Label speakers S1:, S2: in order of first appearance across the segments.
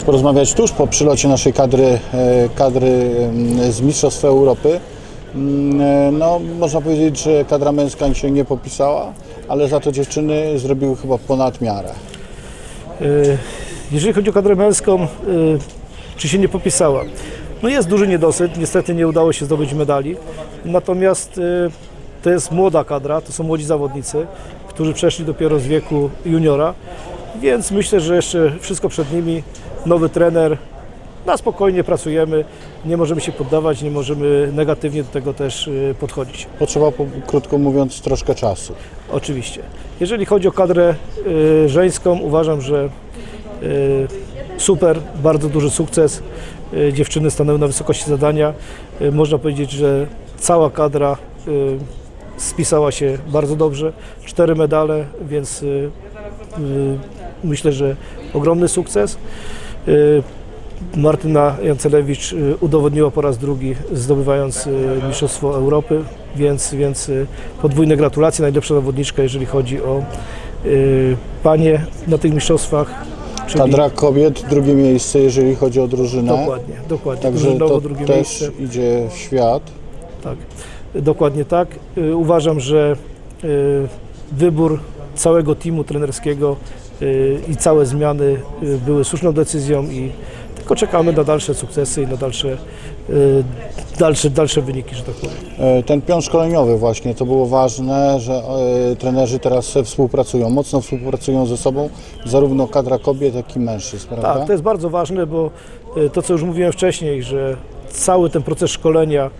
S1: porozmawiać tuż po przylocie naszej kadry, e, kadry mm, z Mistrzostw Europy. Mm, e, No, można powiedzieć, że kadra męska się nie popisała, ale za to dziewczyny zrobiły chyba ponad miarę.
S2: Y, Jeżeli chodzi o kadrę męską, czy się nie popisała? No jest duży niedosyt, niestety nie udało się zdobyć medali, natomiast to jest młoda kadra, to są młodzi zawodnicy, którzy przeszli dopiero z wieku juniora, więc myślę, że jeszcze wszystko przed nimi, nowy trener, na spokojnie pracujemy, nie możemy się poddawać, nie możemy negatywnie do tego też y, podchodzić.
S1: Potrzeba, po- krótko mówiąc, troszkę czasu.
S2: Oczywiście. Jeżeli chodzi o kadrę y, żeńską, uważam, że y, super, bardzo duży sukces. Dziewczyny stanęły na wysokości zadania. Można powiedzieć, że cała kadra spisała się bardzo dobrze. Cztery medale, więc myślę, że ogromny sukces. Y, Martyna Jancelewicz y, udowodniła po raz drugi, zdobywając y, Mistrzostwo Europy, więc, więc podwójne gratulacje, najlepsza zawodniczka, jeżeli chodzi o panie na tych mistrzostwach. Czyli
S1: Kadra kobiet, drugie miejsce, jeżeli chodzi o drużynę.
S2: Dokładnie, dokładnie.
S1: Także to
S2: drugie
S1: też
S2: miejsce.
S1: idzie w świat.
S2: Tak, dokładnie tak. Uważam, że wybór całego teamu trenerskiego y, i całe zmiany y, były słuszną decyzją i tylko czekamy na dalsze sukcesy i na dalsze, y, dalsze, dalsze wyniki, że tak powiem.
S1: E, Ten pion szkoleniowy właśnie, to było ważne, że e, trenerzy teraz współpracują, mocno współpracują ze sobą, zarówno kadra kobiet, jak i mężczyzn, prawda?
S2: Tak, to jest bardzo ważne, bo to, co już mówiłem wcześniej, że cały ten proces szkolenia,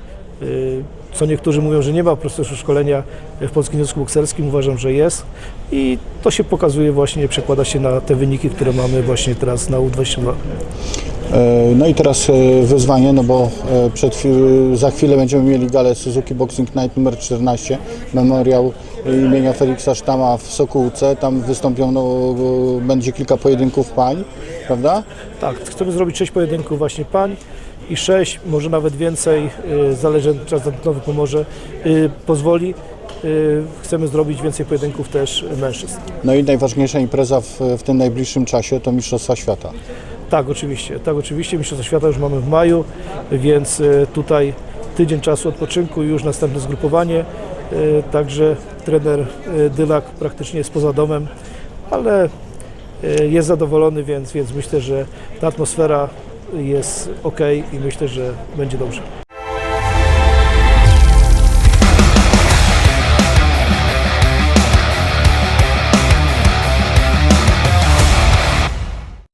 S2: co niektórzy mówią, że nie ma procesu szkolenia w Polskim Związku Bokserskim, uważam, że jest i to się pokazuje właśnie, przekłada się na te wyniki, które mamy właśnie teraz na U22.
S1: E, No i teraz e, wyzwanie, no bo e, przed chwil, za chwilę będziemy mieli galę Suzuki Boxing Night numer 14, memoriał imienia Feliksa Sztama w Sokółce. Tam wystąpią, no, będzie kilka pojedynków pań, prawda?
S2: Tak, chcemy zrobić sześć pojedynków właśnie pań i sześć, może nawet więcej, y, zależy, czas nowy pomoże, y, pozwoli. Y, Chcemy zrobić więcej pojedynków też mężczyzn.
S1: No i najważniejsza impreza w, w tym najbliższym czasie to Mistrzostwa Świata.
S2: Tak, oczywiście. Tak, oczywiście. Mistrzostwa Świata już mamy w maju, więc tutaj tydzień czasu odpoczynku i już następne zgrupowanie. Także trener Dylak praktycznie jest poza domem, ale jest zadowolony, więc, więc myślę, że ta atmosfera jest ok i myślę, że będzie dobrze.